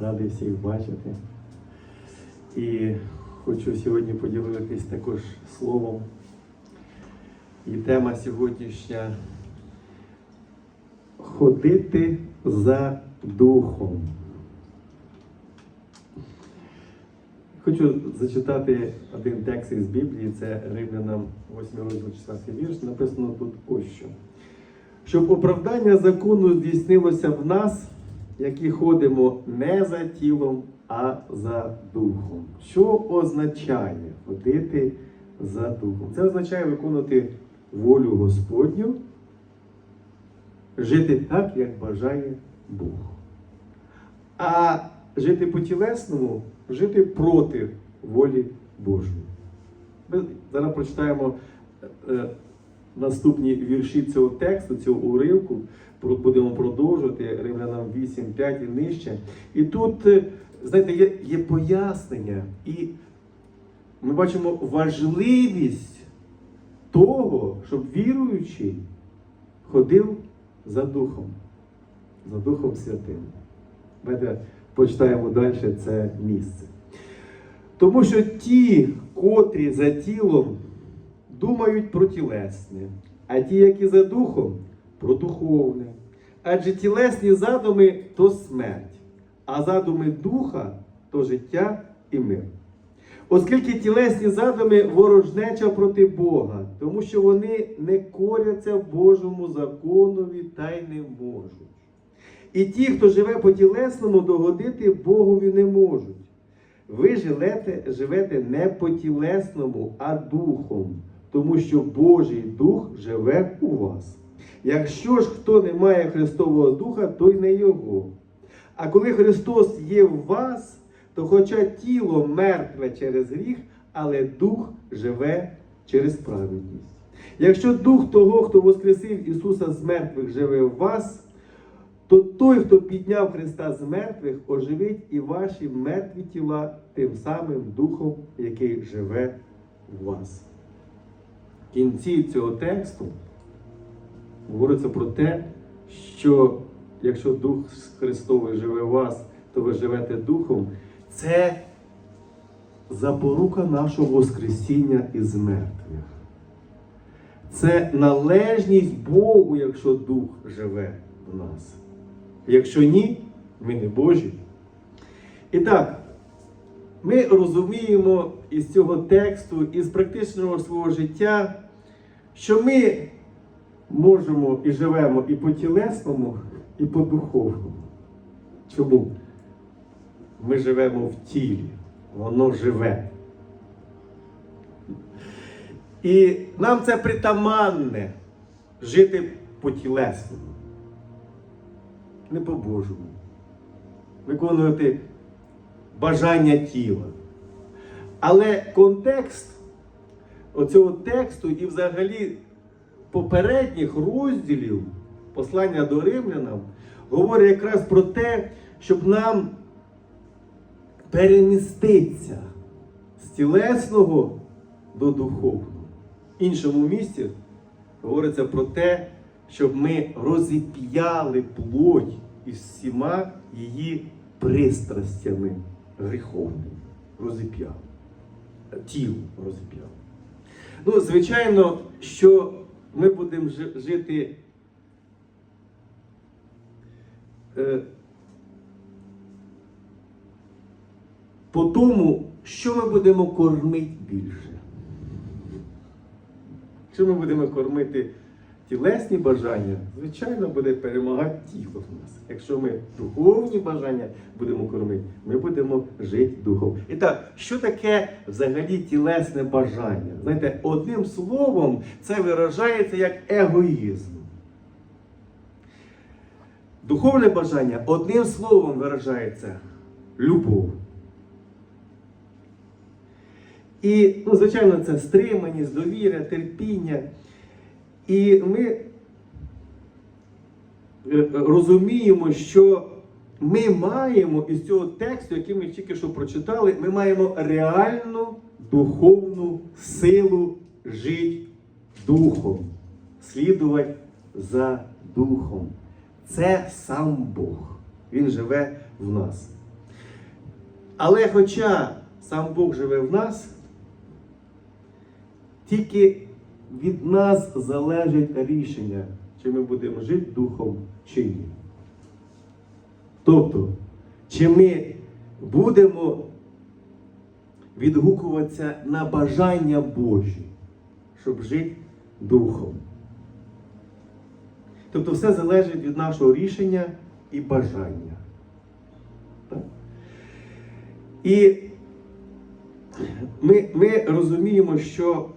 Радий всіх бачити. І хочу сьогодні поділитись також словом. І тема сьогоднішня ходити за духом. Хочу зачитати один текст із Біблії, це Римлянам 8 розділ 4 вірш. Написано тут ось що. Щоб оправдання закону здійснилося в нас, які ходимо не за тілом, а за духом. Що означає ходити за духом? Це означає виконувати волю Господню, жити так, як бажає Бог. А жити по-тілесному, жити проти волі Божої. Ми зараз прочитаємо е, наступні вірші цього тексту, цього уривку. Будемо продовжувати Римлянам 8, 5 і нижче. І тут, е, знаєте, є, є пояснення, і ми бачимо важливість того, щоб віруючий ходив за Духом, за Духом Святим. Давайте почитаємо далі це місце. Тому що ті, котрі за тілом думають про тілесне, а ті, які за духом, про духовне. Адже тілесні задуми то смерть, а задуми духа то життя і мир. Оскільки тілесні задуми ворожнеча проти Бога, тому що вони не коряться Божому законові та й не можуть. І ті, хто живе по тілесному, догодити Богові не можуть. Ви живете, живете не по тілесному, а духом, тому що Божий Дух живе у вас. Якщо ж хто не має Христового Духа, то й не Його. А коли Христос є в вас, то хоча тіло мертве через гріх, але дух живе через праведність. Якщо дух того, хто воскресив Ісуса з мертвих, живе в вас, то той, хто підняв Христа з мертвих, оживить і ваші мертві тіла тим самим духом, який живе в вас. Кінці цього тексту говориться про те, що якщо Дух Христовий живе в вас, то ви живете Духом. Це запорука нашого Воскресіння із мертвих. Це належність Богу, якщо Дух живе в нас. Якщо ні, ми не Божі. І так, ми розуміємо із цього тексту, із практичного свого життя, що ми можемо і живемо і по тілесному, і по духовному. Чому? Ми живемо в тілі, воно живе. І нам це притаманне жити по тілесному, не по-божому. Виконувати бажання тіла. Але контекст оцього тексту і взагалі попередніх розділів послання до римлянам говорить якраз про те, щоб нам переміститися з тілесного до духовного. В іншому місці говориться про те, щоб ми розіп'яли плоть із всіма її пристрастями гріховними. Розіп'яли. Тіло розіп'яли. Ну, звичайно, що ми будемо жити е, по тому, що ми будемо кормити більше. Що ми будемо кормити тілесні бажання, звичайно, буде перемагати тіло в нас. Якщо ми духовні бажання будемо кормити, ми будемо жити духом. І так, що таке взагалі тілесне бажання? Знаєте, одним словом, це виражається як егоїзм. Духовне бажання одним словом виражається любов. І, ну, звичайно, це стриманість, довіра, терпіння. І ми е, розуміємо, що ми маємо із цього тексту, який ми тільки що прочитали, ми маємо реальну духовну силу жити духом, слідувати за духом. Це сам Бог. Він живе в нас. Але хоча сам Бог живе в нас, тільки від нас залежить рішення, чи ми будемо жити духом чи ні. Тобто, чи ми будемо відгукуватися на бажання Божі, щоб жити духом. Тобто все залежить від нашого рішення і бажання. Так? І ми, ми розуміємо, що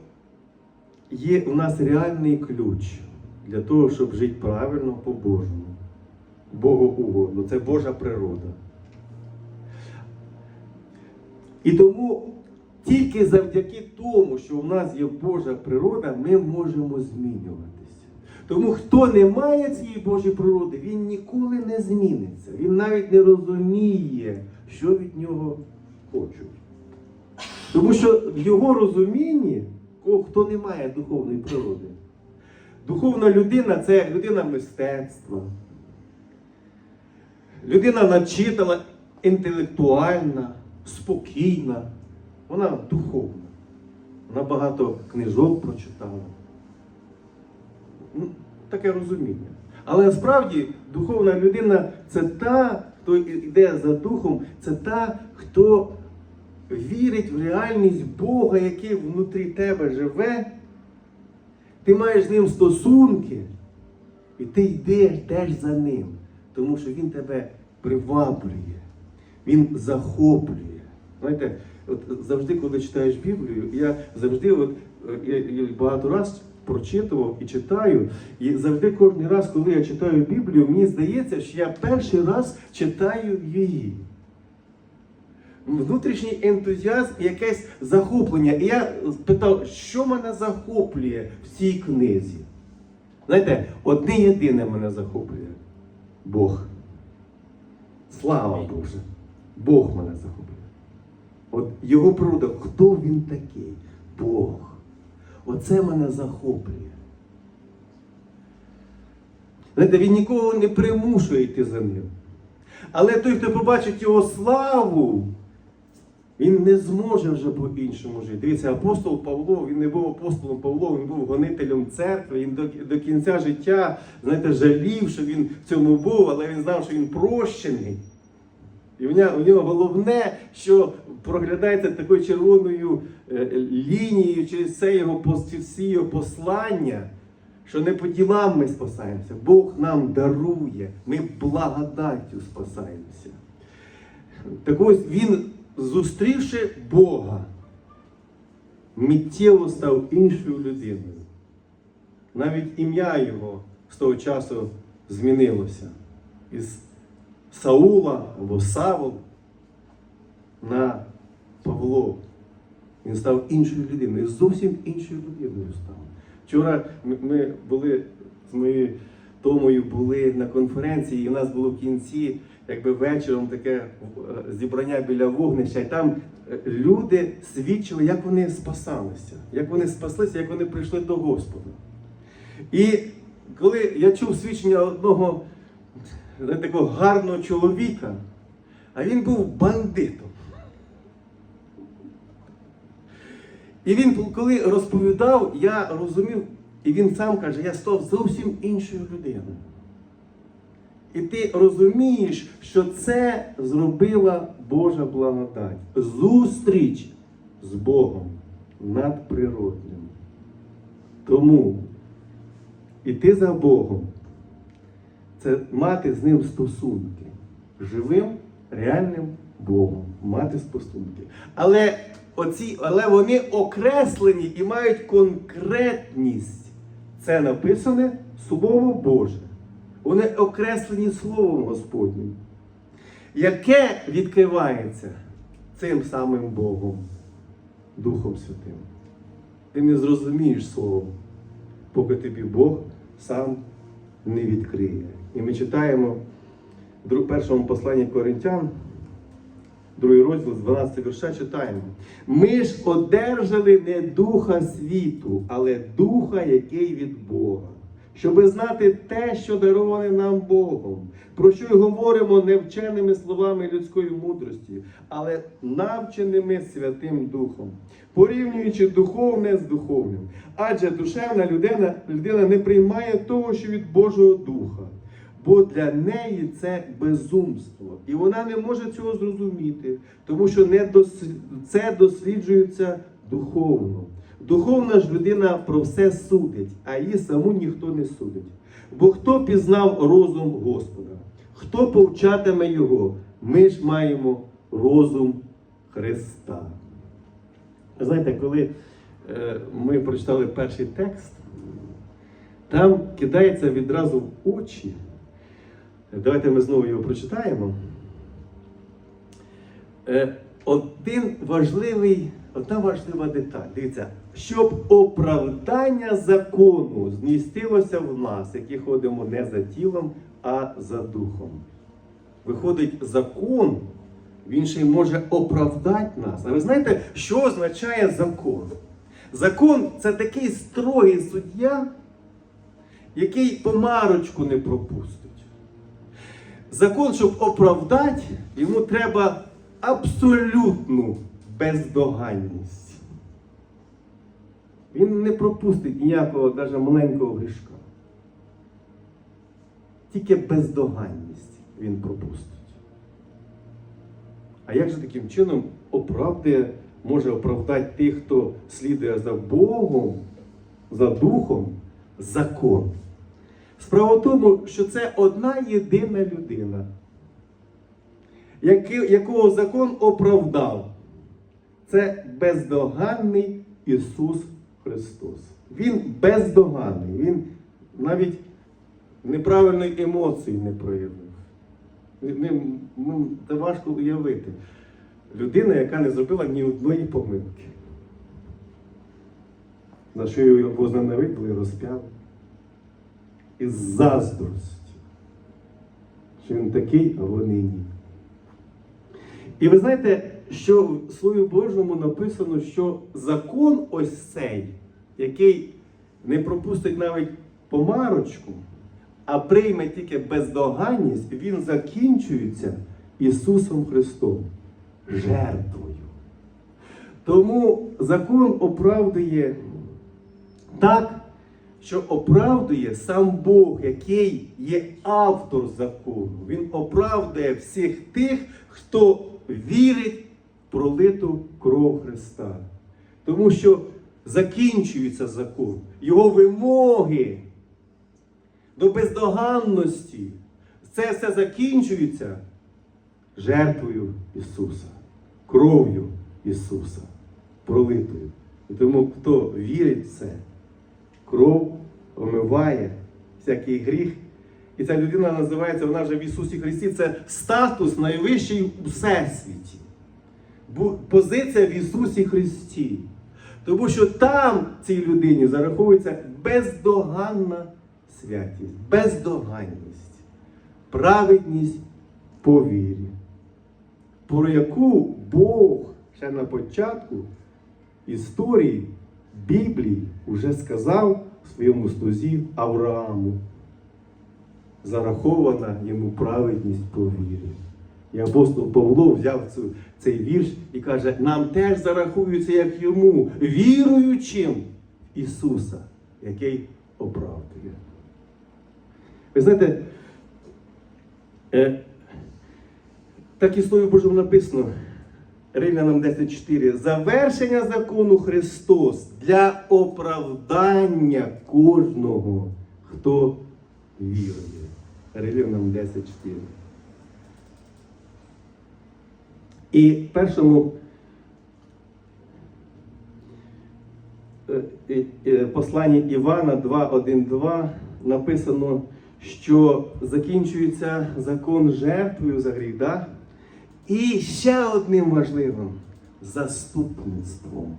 є у нас реальний ключ для того, щоб жити правильно по-божому. Богу угодно. Це Божа природа. І тому тільки завдяки тому, що в нас є Божа природа, ми можемо змінюватися. Тому хто не має цієї Божої природи, він ніколи не зміниться. Він навіть не розуміє, що від нього хочуть. Тому що в його розумінні, хто не має духовної природи, духовна людина це людина мистецтва. Людина начитала, інтелектуальна, спокійна, вона духовна. Вона багато книжок прочитала. Ну, Таке розуміння. Але насправді духовна людина це та, хто йде за духом, це та, хто вірить в реальність Бога, який внутрі тебе живе. Ти маєш з ним стосунки, і ти йдеш теж за ним, тому що він тебе приваблює, він захоплює. Знаєте, от завжди, коли читаєш Біблію, я завжди от, е, я, я багато раз прочитував і читаю, і завжди кожен раз, коли я читаю Біблію, мені здається, що я перший раз читаю її. Внутрішній ентузіазм і якесь захоплення. І я питав, що мене захоплює в цій книзі. Знаєте, одне єдине мене захоплює Бог. Слава Боже! Бог мене захоплює. От його природа, хто він такий? Бог. Оце мене захоплює. Знаєте, він нікого не примушує йти за ним. Але той, хто побачить його славу, він не зможе вже по-іншому жити. Дивіться, апостол Павло, він не був апостолом Павло, він був гонителем церкви, він до, до кінця життя, знаєте, жалів, що він в цьому був, але він знав, що він прощений. І у нього, нього головне, що проглядається такою червоною е, лінією через все його, всі його послання, що не по ділам ми спасаємося. Бог нам дарує, ми благодаттю спасаємося. Так ось він, зустрівши Бога, миттєво став іншою людиною. Навіть ім'я його з того часу змінилося. Із Саула або Савол на Павло. Він став іншою людиною, зовсім іншою людиною став. Вчора ми- були з моєю Томою були на конференції, і у нас було в кінці, якби вечором таке е, зібрання біля вогнища. І там е, люди свідчили, як вони спасалися, як вони спаслися, як вони прийшли до Господа. І коли я чув свідчення одного е, такого гарного чоловіка, а він був бандитом. І він, коли розповідав, я розумів, і він сам каже, я став зовсім іншою людиною. І ти розумієш, що це зробила Божа благодать. Зустріч з Богом надприродним. Тому іти за Богом це мати з ним стосунки. Живим, реальним Богом. Мати стосунки. Але, оці, але вони окреслені і мають конкретність. Це написане Слово Боже. Вони окреслені Словом Господнім, яке відкривається цим самим Богом, Духом Святим. Ти не зрозумієш Слово, поки тобі Бог сам не відкриє. І ми читаємо в першому посланні Коринтян, другий розділ з 12 вірша читаємо. Ми ж одержали не духа світу, але духа, який від Бога, щоб знати те, що дароване нам Богом, про що й говоримо не вченими словами людської мудрості, але навченими Святим Духом, порівнюючи духовне з духовним. Адже душевна людина, людина не приймає того, що від Божого Духа. Бо для неї це безумство, і вона не може цього зрозуміти, тому що не дос... це досліджується духовно. Духовна ж людина про все судить, а її саму ніхто не судить. Бо хто пізнав розум Господа, хто повчатиме його, ми ж маємо розум Христа. Знаєте, коли е, ми прочитали перший текст, там кидається відразу в очі. Давайте ми знову його прочитаємо. Е, Один важливий, одна важлива деталь. Дивіться, щоб оправдання закону змістилося в нас, які ходимо не за тілом, а за духом. Виходить, закон, він ще й може оправдати нас. А ви знаєте, що означає закон? Закон це такий строгий суддя, який помарочку не пропустить. Закон, щоб оправдати, йому треба абсолютну бездоганність. Він не пропустить ніякого навіть маленького грішка. Тільки бездоганність він пропустить. А як же таким чином оправдує, може оправдати тих, хто слідує за Богом, за Духом, закон? Справа в тому, що це одна єдина людина, якого закон оправдав. Це бездоганний Ісус Христос. Він бездоганний, Він навіть неправильної емоції не проявив. Ну, Це важко уявити. Людина, яка не зробила ні одної помилки. За що його возненавиділи і розп'яли із заздрості, що він такий, а вони ні. І ви знаєте, що в Слові Божому написано, що закон ось цей, який не пропустить навіть помарочку, а прийме тільки бездоганність, він закінчується Ісусом Христом, жертвою. Тому закон оправдує так, що оправдує сам Бог, який є автор закону. Він оправдує всіх тих, хто вірить пролиту кров Христа. Тому що закінчується закон, його вимоги до бездоганності. Це все закінчується жертвою Ісуса, кров'ю Ісуса, пролитою. І тому, хто вірить в це, кров омиває всякий гріх. І ця людина називається, вона вже в Ісусі Христі, це статус найвищий у всесвіті. Позиція в Ісусі Христі. Тому що там цій людині зараховується бездоганна святість, бездоганність, праведність по вірі, про яку Бог ще на початку історії Біблії вже сказав своєму слузі Аврааму. Зарахована йому праведність по вірі. І апостол Павло взяв цю, цей вірш і каже, нам теж зарахується, як йому, віруючим Ісуса, який оправдує. Ви знаєте, е, так і в Слові Божому написано, Римлянам 10.4. Завершення закону Христос для оправдання кожного, хто вірує. Римлянам 10.4. І першому е, е, посланні Івана 2.1.2 написано, що закінчується закон жертвою за гріх. Да? І ще одним важливим заступництвом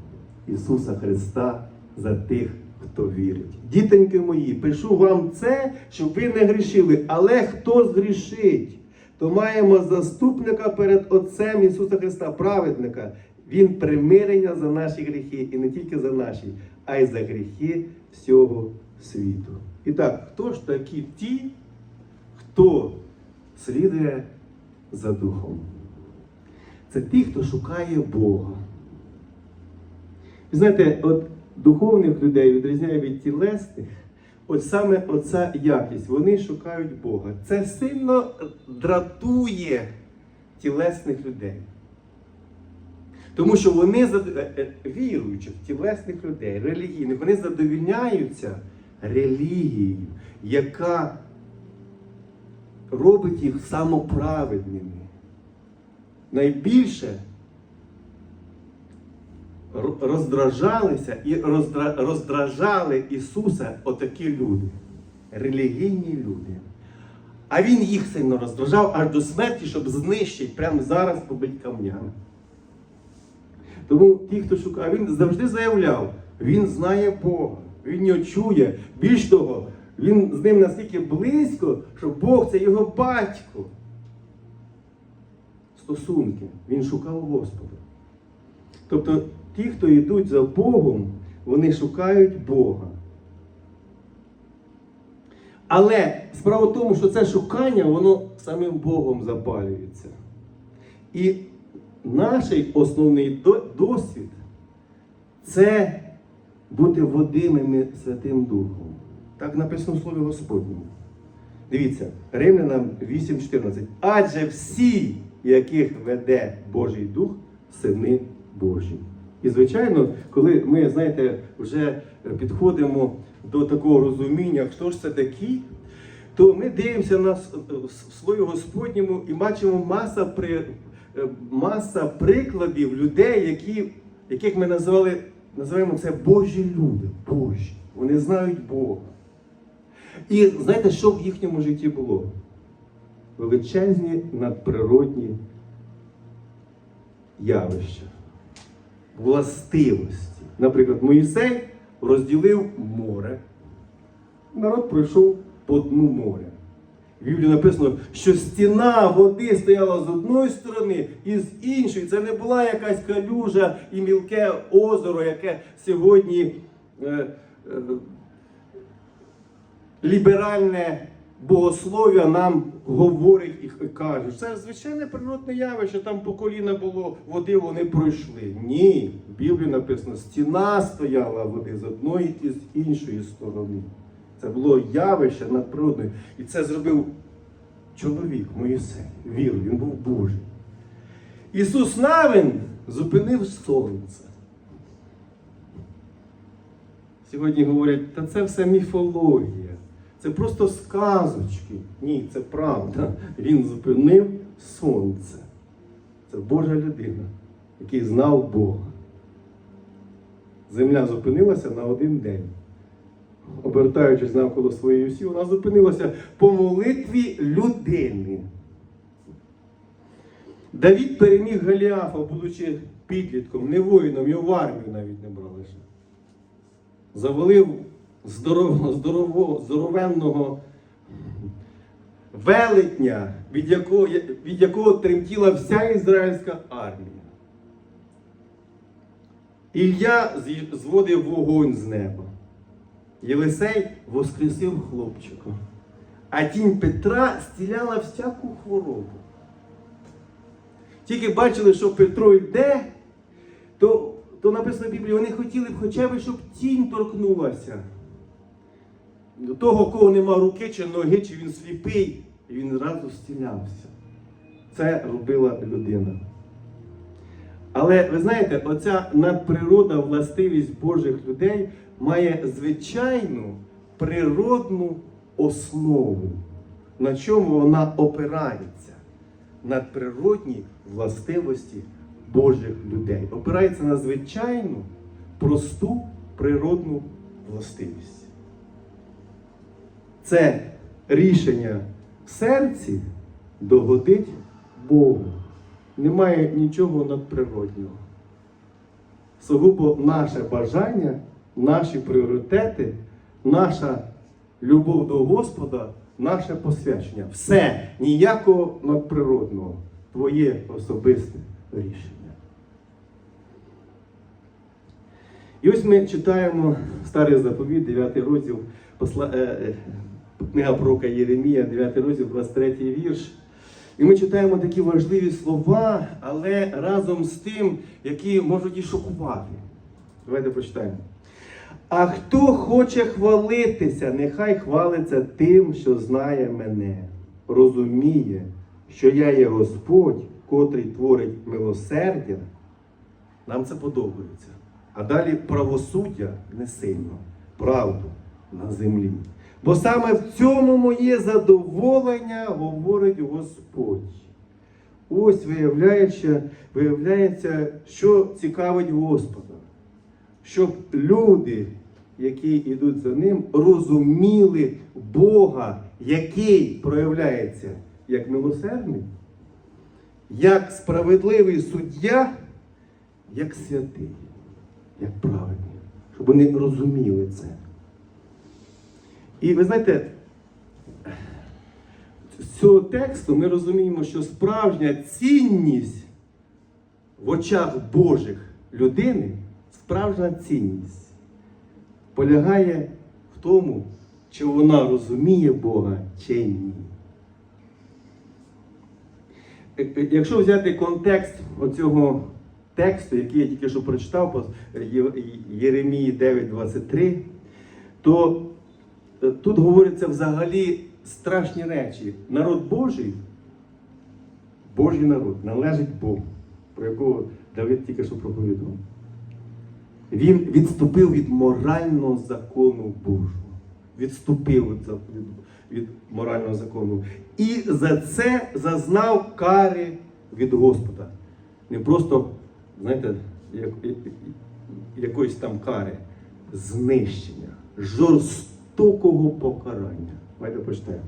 Ісуса Христа за тих, хто вірить. Дітоньки мої, пишу вам це, щоб ви не грішили. Але хто згрішить, то маємо заступника перед Отцем Ісуса Христа, праведника. Він примирення за наші гріхи, і не тільки за наші, а й за гріхи всього світу. І так, хто ж такі ті, хто слідує за Духом? Це ті, хто шукає Бога. Ви знаєте, от духовних людей відрізняє від тілесних, от саме оця якість. Вони шукають Бога. Це сильно дратує тілесних людей. Тому що вони е, е, віруючих, тілесних людей, релігійних, вони задовільняються релігією, яка робить їх самоправедними. Найбільше роздражалися і роздра- роздражали Ісуса отакі люди, релігійні люди. А Він їх сильно роздражав аж до смерті, щоб знищити прямо зараз побить камнями. Тому ті, хто шукає, він завжди заявляв, він знає Бога, він його чує. Більш того, він з ним настільки близько, що Бог це його батько. Стосунки. Він шукав Господа. Тобто ті, хто йдуть за Богом, вони шукають Бога. Але справа в тому, що це шукання, воно самим Богом запалюється. І наш основний досвід це бути водимими Святим Духом. Так написано в Слові Господньому. Дивіться, Римлянам 8.14. Адже всі, яких веде Божий Дух, сини Божі. І, звичайно, коли ми, знаєте, вже підходимо до такого розуміння, хто ж це такі, то ми дивимося на с- Слові Господньому і бачимо маса, при, е, маса прикладів людей, які, яких ми називали, називаємо це Божі люди. Божі. Вони знають Бога. І знаєте, що в їхньому житті було? Величезні надприродні явища, властивості. Наприклад, Моїсей розділив море. Народ пройшов по дну моря. В Біблії написано, що стіна води стояла з одної сторони і з іншої. Це не була якась калюжа і мілке озеро, яке сьогодні е, е, ліберальне богослов'я нам говорить і каже, це звичайне природне явище, там по коліна було води, вони пройшли. Ні, в Біблії написано, стіна стояла води з одної і з іншої сторони. Це було явище надприродне. І це зробив чоловік Моїсей. Віру, він був Божий. Ісус Навин зупинив сонце. Сьогодні говорять, та це все міфологія, це просто сказочки. Ні, це правда. Він зупинив сонце. Це Божа людина, який знав Бога. Земля зупинилася на один день. Обертаючись навколо своєї осі, вона зупинилася по молитві людини. Давід переміг Голіафа, будучи підлітком, не воїном, його в армію навіть не брали завалив здоров, здорово, здоровенного велетня, від якого, від якого тремтіла вся ізраїльська армія. Ілля зводив вогонь з неба. Єлисей воскресив хлопчика. А тінь Петра стіляла всяку хворобу. Тільки бачили, що Петро йде, то, то написано в Біблії, вони хотіли б хоча б, щоб тінь торкнулася. До того, у кого нема руки чи ноги, чи він сліпий, він зразу стілявся. Це робила людина. Але ви знаєте, оця надприродна властивість Божих людей має звичайну природну основу, на чому вона опирається. Надприродні властивості Божих людей. Опирається на звичайну, просту природну властивість. Це рішення в серці догодить Богу. Немає нічого надприроднього. Сугубо наше бажання, наші пріоритети, наша любов до Господа, наше посвячення. Все, ніякого надприродного. Твоє особисте рішення. І ось ми читаємо старий заповіт, 9 розділ. Книга пророка Єремія, 9 розділ, 23 вірш. І ми читаємо такі важливі слова, але разом з тим, які можуть і шокувати. Давайте почитаємо. А хто хоче хвалитися, нехай хвалиться тим, що знає мене, розуміє, що я є Господь, котрий творить милосердя. Нам це подобається. А далі правосуддя не сильно, правду на землі. Бо саме в цьому моє задоволення говорить Господь. Ось виявляється, виявляється, що цікавить Господа. Щоб люди, які йдуть за ним, розуміли Бога, який проявляється як милосердний, як справедливий суддя, як святий, як праведний. Щоб вони розуміли це. І ви знаєте, з цього тексту ми розуміємо, що справжня цінність в очах Божих людини, справжня цінність полягає в тому, чи вона розуміє Бога чи ні. Е, е, Якщо взяти контекст оцього тексту, який я тільки що прочитав Єремії 9.23, то тут говориться взагалі страшні речі. Народ Божий, Божий народ, належить Богу, про якого Давид тільки що проповідував. Він відступив від морального закону Божого. Відступив від, від, від морального закону. І за це зазнав кари від Господа. Не просто, знаєте, як, як- якоїсь там кари, знищення, жорстокого покарання. Давайте почитаємо.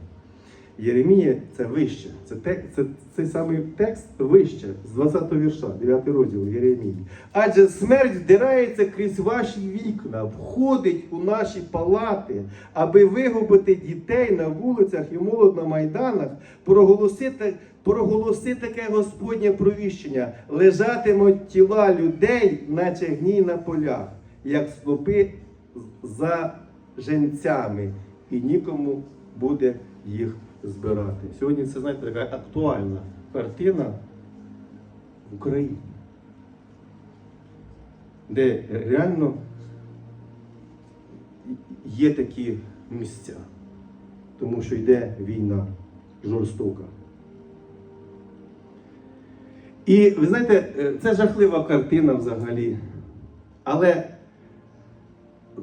Єремія це вище. Це, те, це цей самий текст вище з 20 вірша, 9 розділ Єремії. Адже смерть вдирається крізь ваші вікна, входить у наші палати, аби вигубити дітей на вулицях і молод на майданах, проголосити, проголоси таке Господнє провіщення. Лежатимуть тіла людей, наче гній на полях, як снопи за женцями, і нікому буде їх збирати. Сьогодні це, знаєте, така актуальна картина в Україні, де реально є такі місця, тому що йде війна жорстока. І ви знаєте, це жахлива картина взагалі. Але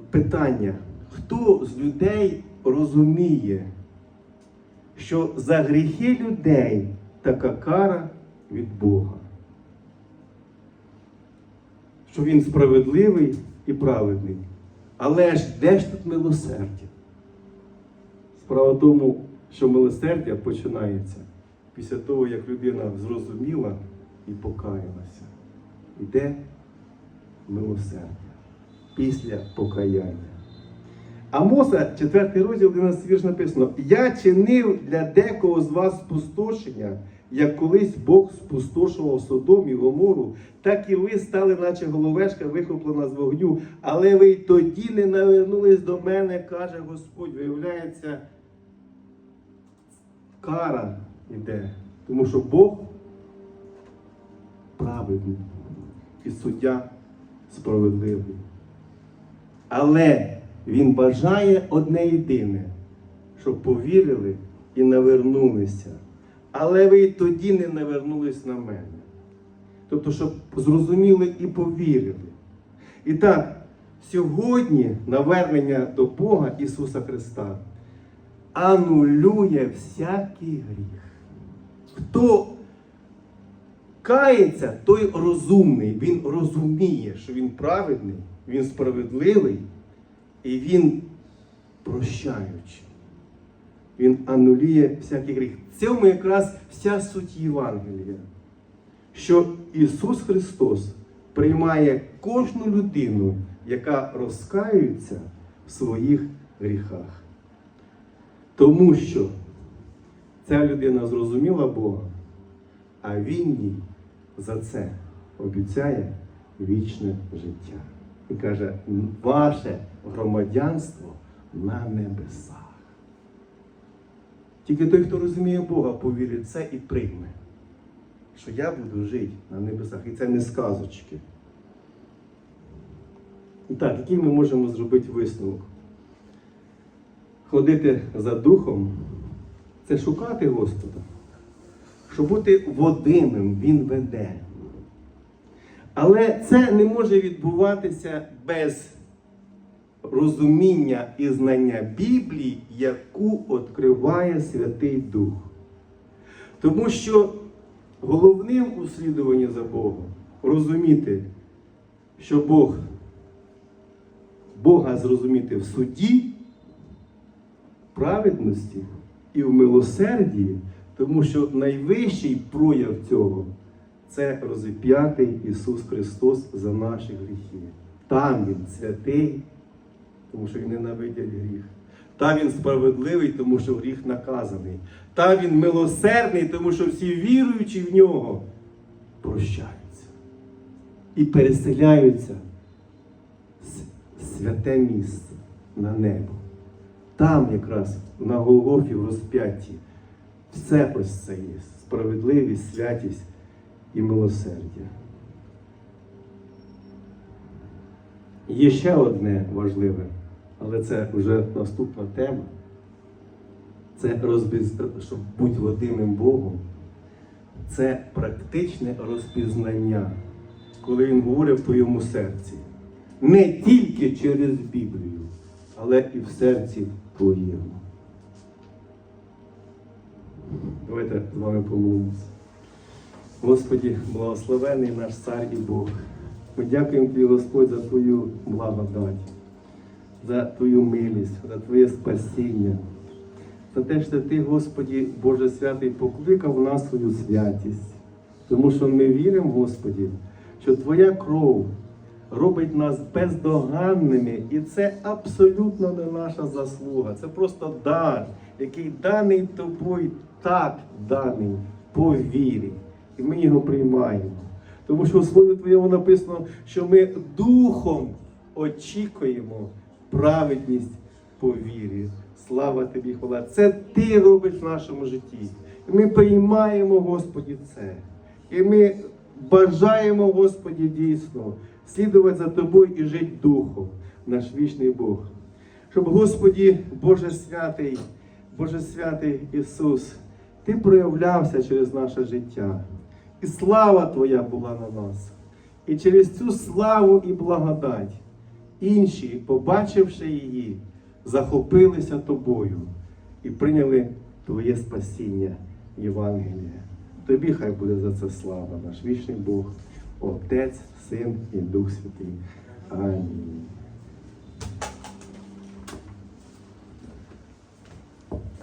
питання, хто з людей розуміє, що за гріхи людей така кара від Бога? Що він справедливий і праведний. Але ж де ж тут милосердя? Справа в тому, що милосердя починається після того, як людина зрозуміла і покаялася. Іде милосердя після покаяння. Амоса, 4 розділ, 11 вірш написано: Я чинив для декого з вас спустошення, як колись Бог спустошував Содом і Гомору, так і ви стали, наче головешка, вихоплена з вогню, але ви й тоді не навернулись до мене, каже Господь. Виявляється, кара йде, тому що Бог праведний і суддя справедливий. Але він бажає одне єдине, щоб повірили і навернулися. Але ви й тоді не навернулись на мене. Тобто, щоб зрозуміли і повірили. І так, сьогодні навернення до Бога Ісуса Христа анулює всякий гріх. Хто кається, той розумний. Він розуміє, що він праведний, він справедливий і він прощаючий. Він анулює всякий гріх. В цьому якраз вся суть Євангелія. Що Ісус Христос приймає кожну людину, яка розкаюється в своїх гріхах. Тому що ця людина зрозуміла Бога, а Він їй за це обіцяє вічне життя. І каже, ваше громадянство на небесах. Тільки той, хто розуміє Бога, повірить це і прийме, що я буду жити на небесах. І це не сказочки. І так, який ми можемо зробити висновок? Ходити за духом це шукати Господа. Щоб бути водимим, Він веде. Але це не може відбуватися без розуміння і знання Біблії, яку відкриває Святий Дух. Тому що головним у за Богом розуміти, що Бог, Бога зрозуміти в суді, праведності і в милосердії, тому що найвищий прояв цього це розіп'ятий Ісус Христос за наші гріхи. Там Він святий, тому що Він ненавидять гріх. Там Він справедливий, тому що гріх наказаний. Там Він милосердний, тому що всі віруючі в нього прощаються і переселяються в святе місце на небо. Там якраз на Голгофі в розп'ятті все ось це є. Справедливість, святість і милосердя. Є ще одне важливе, але це вже наступна тема. Це розпіз... щоб бути водимим Богом. Це практичне розпізнання, коли Він говорить в твоєму серці. Не тільки через Біблію, але і в серці твоєму. Давайте з вами помолимося. Господі, благословений наш цар і Бог. Ми дякуємо Тобі, Господь, за Твою благодать, за Твою милість, за Твоє спасіння, за те, що Ти, Господі, Боже святий, покликав нас свою святість. Тому що ми віримо, Господі, що Твоя кров робить нас бездоганними, і це абсолютно не наша заслуга. Це просто дар, який даний тобою так даний по вірі. І ми його приймаємо. Тому що у слові Твоєму написано, що ми духом очікуємо праведність по вірі. Слава тобі, хвала. Це ти робиш в нашому житті. І ми приймаємо, Господі, це. І ми бажаємо, Господі, дійсно слідувати за тобою і жити духом, наш вічний Бог. Щоб, Господі, Боже святий, Боже святий Ісус, Ти проявлявся через наше життя. І слава Твоя була на нас. І через цю славу і благодать інші, побачивши її, захопилися тобою і прийняли Твоє спасіння Євангелія. Тобі хай буде за це слава, наш вічний Бог, Отець, Син і Дух Святий. Амінь.